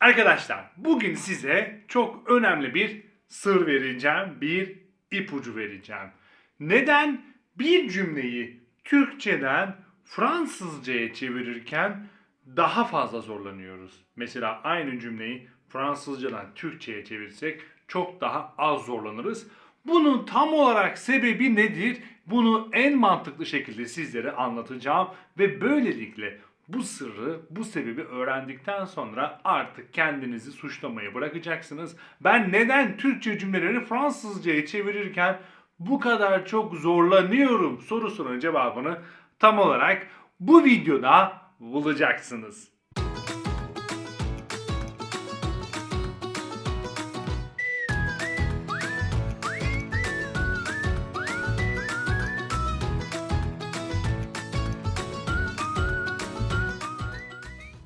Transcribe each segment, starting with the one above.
Arkadaşlar bugün size çok önemli bir sır vereceğim, bir ipucu vereceğim. Neden bir cümleyi Türkçeden Fransızcaya çevirirken daha fazla zorlanıyoruz? Mesela aynı cümleyi Fransızcadan Türkçeye çevirsek çok daha az zorlanırız. Bunun tam olarak sebebi nedir? Bunu en mantıklı şekilde sizlere anlatacağım ve böylelikle bu sırrı, bu sebebi öğrendikten sonra artık kendinizi suçlamayı bırakacaksınız. Ben neden Türkçe cümleleri Fransızcaya çevirirken bu kadar çok zorlanıyorum sorusunun cevabını tam olarak bu videoda bulacaksınız.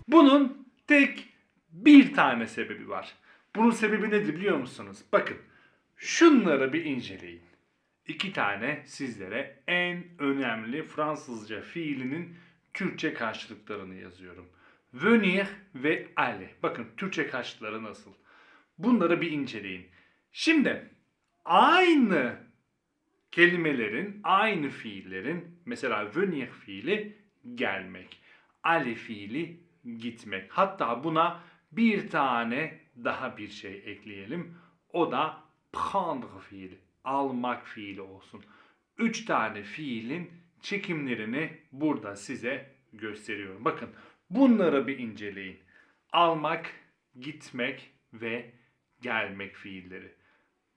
Bunun tek bir tane sebebi var. Bunun sebebi nedir biliyor musunuz? Bakın şunları bir inceleyin. İki tane sizlere en önemli Fransızca fiilinin Türkçe karşılıklarını yazıyorum. Venir ve aller. Bakın Türkçe karşılıkları nasıl? Bunları bir inceleyin. Şimdi aynı kelimelerin, aynı fiillerin mesela venir fiili gelmek, aller fiili gitmek. Hatta buna bir tane daha bir şey ekleyelim. O da prendre fiili, almak fiili olsun. Üç tane fiilin çekimlerini burada size gösteriyorum. Bakın bunları bir inceleyin. Almak, gitmek ve gelmek fiilleri.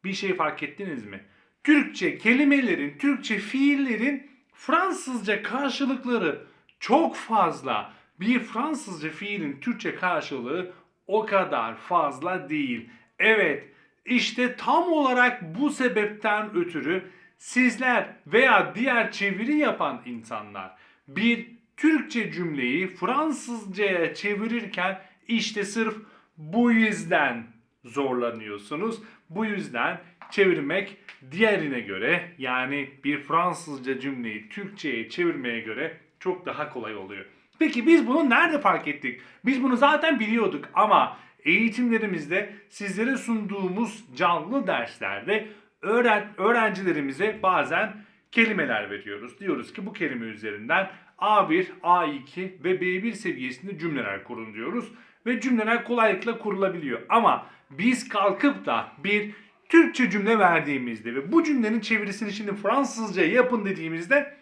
Bir şey fark ettiniz mi? Türkçe kelimelerin, Türkçe fiillerin Fransızca karşılıkları çok fazla. Bir Fransızca fiilin Türkçe karşılığı o kadar fazla değil. Evet, işte tam olarak bu sebepten ötürü sizler veya diğer çeviri yapan insanlar bir Türkçe cümleyi Fransızcaya çevirirken işte sırf bu yüzden zorlanıyorsunuz. Bu yüzden çevirmek diğerine göre yani bir Fransızca cümleyi Türkçe'ye çevirmeye göre çok daha kolay oluyor. Peki biz bunu nerede fark ettik? Biz bunu zaten biliyorduk ama eğitimlerimizde sizlere sunduğumuz canlı derslerde öğren öğrencilerimize bazen kelimeler veriyoruz. Diyoruz ki bu kelime üzerinden A1, A2 ve B1 seviyesinde cümleler kurun diyoruz. Ve cümleler kolaylıkla kurulabiliyor. Ama biz kalkıp da bir Türkçe cümle verdiğimizde ve bu cümlenin çevirisini şimdi Fransızca yapın dediğimizde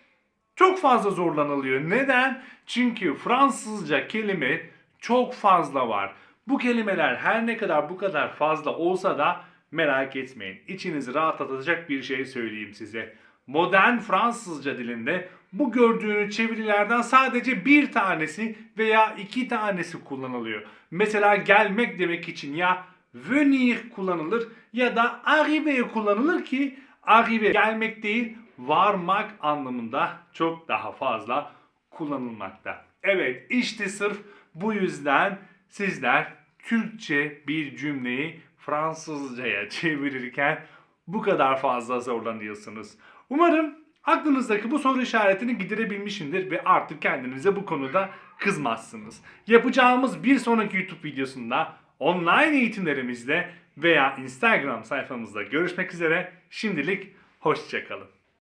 çok fazla zorlanılıyor. Neden? Çünkü Fransızca kelime çok fazla var. Bu kelimeler her ne kadar bu kadar fazla olsa da merak etmeyin. İçinizi rahatlatacak bir şey söyleyeyim size. Modern Fransızca dilinde bu gördüğünüz çevirilerden sadece bir tanesi veya iki tanesi kullanılıyor. Mesela gelmek demek için ya venir kullanılır ya da arriver kullanılır ki arriver gelmek değil varmak anlamında çok daha fazla kullanılmakta. Evet işte sırf bu yüzden sizler Türkçe bir cümleyi Fransızcaya çevirirken bu kadar fazla zorlanıyorsunuz. Umarım aklınızdaki bu soru işaretini giderebilmişimdir ve artık kendinize bu konuda kızmazsınız. Yapacağımız bir sonraki YouTube videosunda online eğitimlerimizde veya Instagram sayfamızda görüşmek üzere. Şimdilik hoşçakalın.